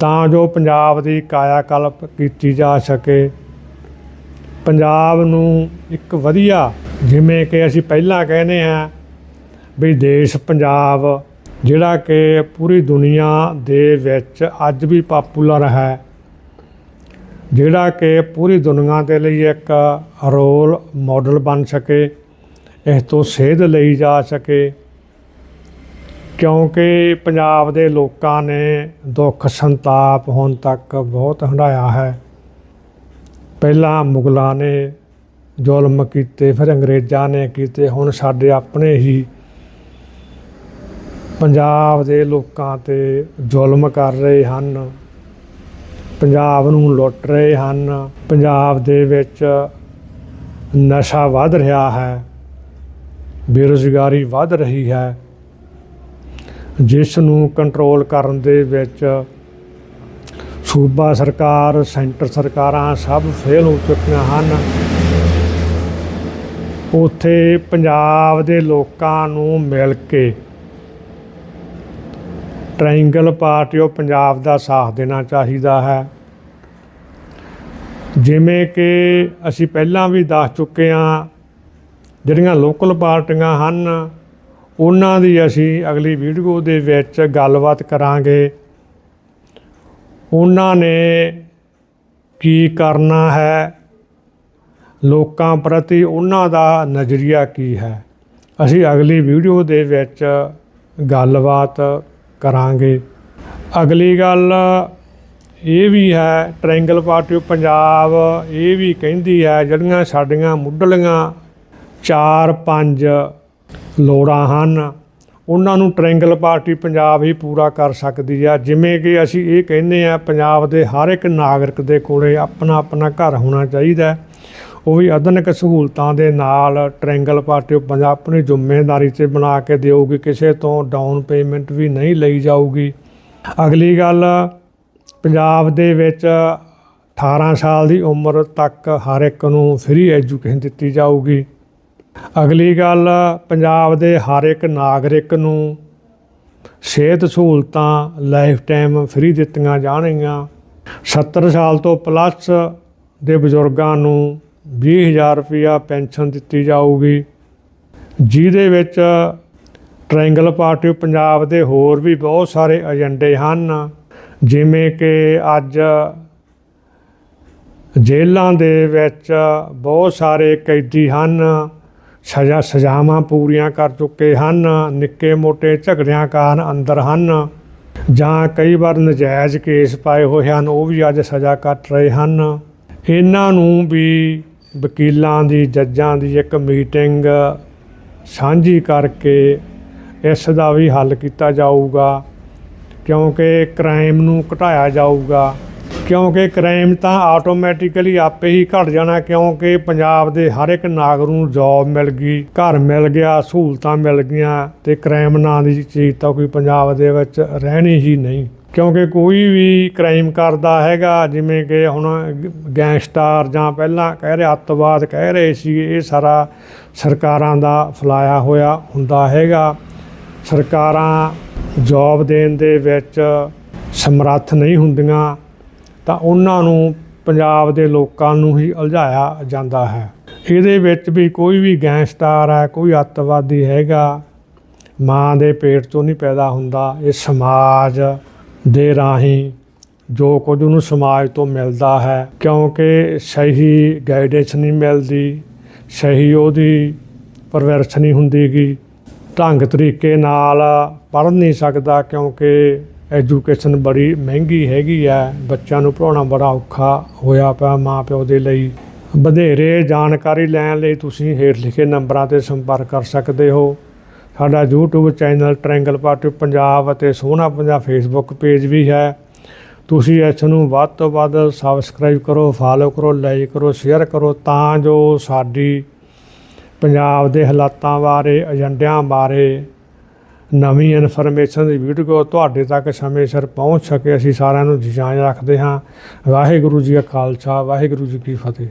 ਤਾਂ ਜੋ ਪੰਜਾਬ ਦੀ ਕਾਇਆ ਕਲਪ ਕੀਤੀ ਜਾ ਸਕੇ। ਪੰਜਾਬ ਨੂੰ ਇੱਕ ਵਧੀਆ, ਜਿਵੇਂ ਕਿ ਅਸੀਂ ਪਹਿਲਾਂ ਕਹਿੰਦੇ ਹਾਂ ਵੀ ਦੇਸ਼ ਪੰਜਾਬ, ਜਿਹੜਾ ਕਿ ਪੂਰੀ ਦੁਨੀਆ ਦੇ ਵਿੱਚ ਅੱਜ ਵੀ ਪਾਪੂਲਰ ਹੈ, ਜਿਹੜਾ ਕਿ ਪੂਰੀ ਦੁਨੀਆ ਦੇ ਲਈ ਇੱਕ ਰੋਲ ਮਾਡਲ ਬਣ ਸਕੇ, ਇਸ ਤੋਂ ਸੇਧ ਲਈ ਜਾ ਸਕੇ। ਕਿਉਂਕਿ ਪੰਜਾਬ ਦੇ ਲੋਕਾਂ ਨੇ ਦੁੱਖ ਸੰਤਾਪ ਹੁਣ ਤੱਕ ਬਹੁਤ ਹੰਢਾਇਆ ਹੈ। ਪਹਿਲਾਂ ਮੁਗਲਾਂ ਨੇ ਜ਼ੁਲਮ ਕੀਤੇ, ਫਿਰ ਅੰਗਰੇਜ਼ਾਂ ਨੇ ਕੀਤੇ, ਹੁਣ ਸਾਡੇ ਆਪਣੇ ਹੀ ਪੰਜਾਬ ਦੇ ਲੋਕਾਂ ਤੇ ਜ਼ੁਲਮ ਕਰ ਰਹੇ ਹਨ। ਪੰਜਾਬ ਨੂੰ ਲੁੱਟ ਰਹੇ ਹਨ। ਪੰਜਾਬ ਦੇ ਵਿੱਚ ਨਸ਼ਾ ਵੱਧ ਰਿਹਾ ਹੈ। ਬੇਰੁਜ਼ਗਾਰੀ ਵੱਧ ਰਹੀ ਹੈ। ਜਿਸ ਨੂੰ ਕੰਟਰੋਲ ਕਰਨ ਦੇ ਵਿੱਚ ਸੂਬਾ ਸਰਕਾਰ, ਸੈਂਟਰ ਸਰਕਾਰਾਂ ਸਭ ਫੇਲ ਹੋ ਚੁੱਕੀਆਂ ਹਨ। ਉਥੇ ਪੰਜਾਬ ਦੇ ਲੋਕਾਂ ਨੂੰ ਮਿਲ ਕੇ ਟ੍ਰਾਇੰਗਲ ਪਾਰਟੀ ਆਫ ਪੰਜਾਬ ਦਾ ਸਾਥ ਦੇਣਾ ਚਾਹੀਦਾ ਹੈ। ਜਿਵੇਂ ਕਿ ਅਸੀਂ ਪਹਿਲਾਂ ਵੀ ਦੱਸ ਚੁੱਕੇ ਹਾਂ, ਜਿਹੜੀਆਂ ਲੋਕਲ ਪਾਰਟੀਆਂ ਹਨ ਉਹਨਾਂ ਦੀ ਅਸੀਂ ਅਗਲੀ ਵੀਡੀਓ ਦੇ ਵਿੱਚ ਗੱਲਬਾਤ ਕਰਾਂਗੇ। ਉਹਨਾਂ ਨੇ ਕੀ ਕਰਨਾ ਹੈ? ਲੋਕਾਂ ਪ੍ਰਤੀ ਉਹਨਾਂ ਦਾ ਨਜ਼ਰੀਆ ਕੀ ਹੈ? ਅਸੀਂ ਅਗਲੀ ਵੀਡੀਓ ਦੇ ਵਿੱਚ ਗੱਲਬਾਤ ਕਰਾਂਗੇ। ਅਗਲੀ ਗੱਲ ਇਹ ਵੀ ਹੈ ਟ੍ਰਾਇੰਗਲ ਪਾਰਟੀ ਆਫ ਪੰਜਾਬ ਇਹ ਵੀ ਕਹਿੰਦੀ ਹੈ, ਜਿਹੜੀਆਂ ਸਾਡੀਆਂ ਮੁੱਢਲੀਆਂ ਚਾਰ ਪੰਜ ਲੋੜਾਂ ਹਨ। ਉਹਨਾਂ ਨੂੰ ਟ੍ਰਾਇੰਗਲ ਪਾਰਟੀ ਪੰਜਾਬ ਹੀ ਪੂਰਾ ਕਰ ਸਕਦੀ ਆ। ਜਿਵੇਂ ਕਿ ਅਸੀਂ ਇਹ ਕਹਿੰਦੇ ਆ, ਪੰਜਾਬ ਦੇ ਹਰ ਇੱਕ ਨਾਗਰਿਕ ਦੇ ਕੋਲੇ ਆਪਣਾ ਆਪਣਾ ਘਰ ਹੋਣਾ ਚਾਹੀਦਾ ਉਹ ਵੀ ਆਧੁਨਿਕ ਸਹੂਲਤਾਂ ਦੇ ਨਾਲ ਟ੍ਰਾਇੰਗਲ ਪਾਰਟੀ ਪੰਜਾਬ ਆਪਣੀ ਜ਼ਿੰਮੇਵਾਰੀ ਤੇ ਬਣਾ ਕੇ ਦੇਊਗੀ। ਕਿਸੇ ਤੋਂ ਡਾਊਨ ਪੇਮੈਂਟ ਵੀ ਨਹੀਂ ਲਈ ਜਾਊਗੀ। ਅਗਲੀ ਗੱਲ, ਪੰਜਾਬ ਦੇ ਵਿੱਚ 18 ਸਾਲ ਦੀ ਉਮਰ ਤੱਕ ਹਰ ਇੱਕ ਨੂੰ ਫ੍ਰੀ ਐਜੂਕੇਸ਼ਨ ਦਿੱਤੀ ਜਾਊਗੀ। ਅਗਲੀ ਗੱਲ, ਪੰਜਾਬ ਦੇ ਹਰ ਇੱਕ ਨਾਗਰਿਕ ਨੂੰ ਸਿਹਤ ਸਹੂਲਤਾਂ ਲਾਈਫ ਟਾਈਮ ਫ੍ਰੀ ਦਿੱਤੀਆਂ ਜਾਣਗੀਆਂ। 70 ਸਾਲ ਤੋਂ ਪਲੱਸ ਦੇ ਬਜ਼ੁਰਗਾਂ ਨੂੰ 20000 ਰੁਪਇਆ ਪੈਨਸ਼ਨ ਦਿੱਤੀ ਜਾਊਗੀ, ਜਿਹਦੇ ਵਿੱਚ ਟ੍ਰਾਇੰਗਲ ਪਾਰਟੀ ਪੰਜਾਬ ਦੇ ਹੋਰ ਵੀ ਬਹੁਤ ਸਾਰੇ ਏਜੰਡੇ ਹਨ, ਜਿਵੇਂ ਕਿ ਅੱਜ ਜੇਲ੍ਹਾਂ ਦੇ ਵਿੱਚ ਬਹੁਤ ਸਾਰੇ ਕੈਦੀ ਹਨ। ਸਜ਼ਾ ਸਜ਼ਾਵਾਂ ਪੂਰੀਆਂ ਕਰ ਚੁੱਕੇ ਹਨ, ਨਿੱਕੇ ਮੋਟੇ ਝਗੜਿਆਂ ਕਾਰਨ ਅੰਦਰ ਹਨ। ਜਾਂ ਕਈ ਵਾਰ ਨਜਾਇਜ਼ ਕੇਸ ਪਾਏ ਹੋਏ ਹਨ, ਉਹ ਵੀ ਅੱਜ ਸਜ਼ਾ ਕੱਟ ਰਹੇ ਹਨ। ਇਹਨਾਂ ਨੂੰ ਵੀ ਵਕੀਲਾਂ ਦੀ, ਜੱਜਾਂ ਦੀ ਇੱਕ ਮੀਟਿੰਗ ਸਾਂਝੀ ਕਰਕੇ ਇਸ ਦਾ ਵੀ ਹੱਲ ਕੀਤਾ ਜਾਊਗਾ, ਕਿਉਂਕਿ ਕ੍ਰਾਈਮ ਨੂੰ ਘਟਾਇਆ ਜਾਊਗਾ। ਕਿਉਂਕਿ ਕ੍ਰਾਈਮ ਤਾਂ ਆਟੋਮੈਟਿਕਲੀ ਆਪੇ ਹੀ ਘਟ ਜਾਣਾ ਕਿਉਂਕਿ ਪੰਜਾਬ ਦੇ ਹਰ ਇੱਕ ਨਾਗਰਿਕ ਨੂੰ ਜੌਬ ਮਿਲ ਗਈ, ਘਰ ਮਿਲ ਗਿਆ, ਸਹੂਲਤਾਂ ਮਿਲ ਗਈਆਂ ਤੇ ਕ੍ਰਾਈਮ ਨਾਂ ਦੀ ਚੀਜ਼ ਤਾਂ ਕੋਈ ਪੰਜਾਬ ਦੇ ਵਿੱਚ ਰਹਿਣੀ ਹੀ ਨਹੀਂ। ਕਿਉਂਕਿ ਕੋਈ ਵੀ ਕ੍ਰਾਈਮ ਕਰਦਾ ਹੈਗਾ, ਜਿਵੇਂ ਕਿ ਹੁਣ ਗੈਂਗਸਟਰ ਜਾਂ ਪਹਿਲਾਂ ਕਹਿ ਰਹੇ ਅੱਤਵਾਦ ਕਹਿ ਰਹੇ ਸੀ, ਇਹ ਸਾਰਾ ਸਰਕਾਰਾਂ ਦਾ ਫਲਾਇਆ ਹੋਇਆ ਹੁੰਦਾ ਹੈਗਾ। ਸਰਕਾਰਾਂ ਜੌਬ ਦੇਣ ਦੇ ਵਿੱਚ ਸਮਰੱਥ ਨਹੀਂ ਹੁੰਦੀਆਂ। ਤਾਂ ਉਹਨਾਂ ਨੂੰ ਪੰਜਾਬ ਦੇ ਲੋਕਾਂ ਨੂੰ ਹੀ ਉਲਝਾਇਆ ਜਾਂਦਾ ਹੈ। ਇਹਦੇ ਵਿੱਚ ਵੀ ਕੋਈ ਵੀ ਗੈਂਗਸਟਰ ਹੈ, ਕੋਈ ਅੱਤਵਾਦੀ ਹੈਗਾ, ਮਾਂ ਦੇ ਪੇਟ ਤੋਂ ਨਹੀਂ ਪੈਦਾ ਹੁੰਦਾ। ਇਹ ਸਮਾਜ ਦੇ ਰਾਹੀਂ ਜੋ ਕੁਝ ਉਹਨੂੰ ਸਮਾਜ ਤੋਂ ਮਿਲਦਾ ਹੈ, ਕਿਉਂਕਿ ਸਹੀ ਗਾਈਡੈਂਸ ਨਹੀਂ ਮਿਲਦੀ, ਸਹੀ ਉਹਦੀ ਪਰਵਰਿਸ਼ ਨਹੀਂ ਹੁੰਦੀਗੀ। ਢੰਗ ਤਰੀਕੇ ਨਾਲ ਪੜ੍ਹ ਨਹੀਂ ਸਕਦਾ, ਕਿਉਂਕਿ ਐਜੂਕੇਸ਼ਨ ਬੜੀ ਮਹਿੰਗੀ ਹੈਗੀ ਹੈ ਬੱਚਿਆਂ ਨੂੰ ਪੜਾਉਣਾ ਬੜਾ ਔਖਾ ਹੋਇਆ ਪਿਆ ਮਾਂ ਪਿਓ ਦੇ ਲਈ। ਵਧੇਰੇ ਜਾਣਕਾਰੀ ਲੈਣ ਲਈ ਤੁਸੀਂ ਹੇਠ ਲਿਖੇ ਨੰਬਰਾਂ ਤੇ ਸੰਪਰਕ ਕਰ ਸਕਦੇ ਹੋ। ਸਾਡਾ YouTube channel Triangle Party Punjab ਅਤੇ ਸੋਹਣਾ ਪੰਜਾਬ ਫੇਸਬੁੱਕ ਪੇਜ ਵੀ ਹੈ। ਤੁਸੀਂ ਇਸ ਨੂੰ ਵੱਧ ਤੋਂ ਵੱਧ ਸਬਸਕ੍ਰਾਈਬ ਕਰੋ ਫਾਲੋ ਕਰੋ ਲਾਈਕ ਕਰੋ ਸ਼ੇਅਰ ਕਰੋ ਤਾਂ ਜੋ ਸਾਡੀ ਪੰਜਾਬ ਦੇ ਹਾਲਾਤਾਂ ਬਾਰੇ, ਏਜੰਡਿਆਂ ਬਾਰੇ ਨਵੀਂ ਇਨਫੋਰਮੇਸ਼ਨ ਦੀ ਵੀਡੀਓ ਤੁਹਾਡੇ ਤੱਕ ਸਮੇਂ ਸਿਰ ਪਹੁੰਚ ਸਕੇ। ਅਸੀਂ ਸਾਰਿਆਂ ਨੂੰ ਜੀ ਰੱਖਦੇ ਹਾਂ। ਵਾਹਿਗੁਰੂ ਜੀ ਕਾ ਖਾਲਸਾ, ਵਾਹਿਗੁਰੂ ਜੀ ਕੀ ਫਤਿਹ।